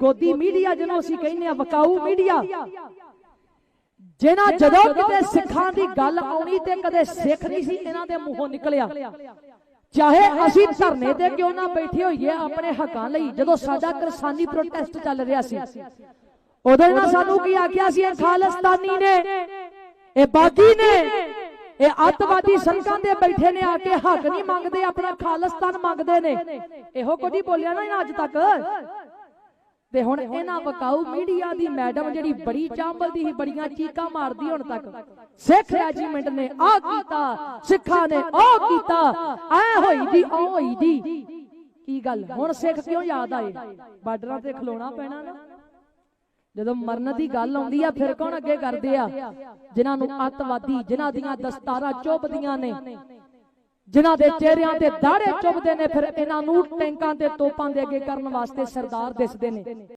ਗੋਦੀ ਮੀਡੀਆ ਜਿਹਨੂੰ ਅਸੀਂ ਕਹਿੰਦੇ ਆ ਵਕਾਊ ਮੀਡੀਆ। ਜਿਨ੍ਹਾਂ ਜਦੋਂ ਕਿਤੇ ਸਿੱਖਾਂ ਦੀ ਗੱਲ ਆਉਣੀ ਤੇ ਕਦੇ ਸਿੱਖ ਨਹੀਂ ਸੀ, ਇਹਨਾਂ ਦੇ ਮੂੰਹੋਂ ਨਿਕਲਿਆ। ਚਾਹੇ ਅਸੀਂ ਧਰਨੇ ਤੇ ਕਿਉਂ ਨਾ ਬੈਠੇ ਹੋਈਏ, ਆਪਣੇ ਹੱਕਾਂ ਲਈ, ਜਦੋਂ ਸਾਡਾ ਕਿਸਾਨੀ ਪ੍ਰੋਟੈਸਟ ਚੱਲ ਰਿਹਾ ਸੀ। ਉਦੋਂ ਇਹਨਾਂ ਸਾਨੂੰ ਕੀ ਆਖਿਆ ਸੀ, ਇਹ ਖਾਲਿਸਤਾਨੀ ਨੇ, ਇਹ ਬਾਗੀ ਨੇ, ਇਹ ਅੱਤਵਾਦੀ ਸੜਕਾਂ ਤੇ ਬੈਠੇ ਨੇ, ਆ ਕੇ ਹੱਕ ਨਹੀਂ ਮੰਗਦੇ, ਆਪਣਾ ਖਾਲਿਸਤਾਨ ਮੰਗਦੇ ਨੇ। ਇਹੋ ਕੁਝ ਹੀ ਬੋਲਿਆ ਨਾ ਇਹਨਾਂ ਅੱਜ ਤੱਕ। ਤੇ ਹੁਣ ਇਹਨਾਂ ਵਕਾਊ ਮੀਡੀਆ ਦੀ ਮੈਡਮ ਜਿਹੜੀ ਬੜੀ ਚਾਂਬਲਦੀ ਸੀ ਬੜੀਆਂ ਚੀਕਾਂ ਮਾਰਦੀ ਹੁਣ ਤੱਕ। ਸਿੱਖ ਰੈਜੀਮੈਂਟ ਨੇ ਆ ਕੀਤਾ, ਸਿੱਖਾਂ ਨੇ ਉਹ ਕੀਤਾ, ਐ ਹੋਈ ਦੀ ਉਹ ਹੋਈ ਦੀ। ਕੀ ਗੱਲ? ਹੁਣ ਸਿੱਖ ਕਿਉਂ ਯਾਦ ਆਏ? ਬਾਰਡਰਾਂ ਤੇ ਖਲੋਣਾ ਪੈਣਾ ਨਾ। ਜਦੋਂ ਮਰਨ ਦੀ ਗੱਲ ਆਉਂਦੀ ਆ, ਫਿਰ ਕੌਣ ਅੱਗੇ ਕਰਦੇ ਆ? ਜਿਨ੍ਹਾਂ ਨੂੰ ਅੱਤਵਾਦੀ, ਜਿਨ੍ਹਾਂ ਦੀਆਂ ਦਸਤਾਰਾਂ ਚੁੱਭਦੀਆਂ ਨੇ। ਜਿਨ੍ਹਾਂ ਦੇ ਚਿਹਰਿਆਂ ਤੇ ਦਾੜੇ ਚੁੱਭਦੇ ਨੇ ਫਿਰ ਇਹਨਾਂ ਨੂੰ ਟੈਂਕਾਂ ਤੇ ਤੋਪਾਂ ਦੇ ਅੱਗੇ ਕਰਨ ਵਾਸਤੇ ਸਰਦਾਰ ਦਿਸਦੇ ਨੇ।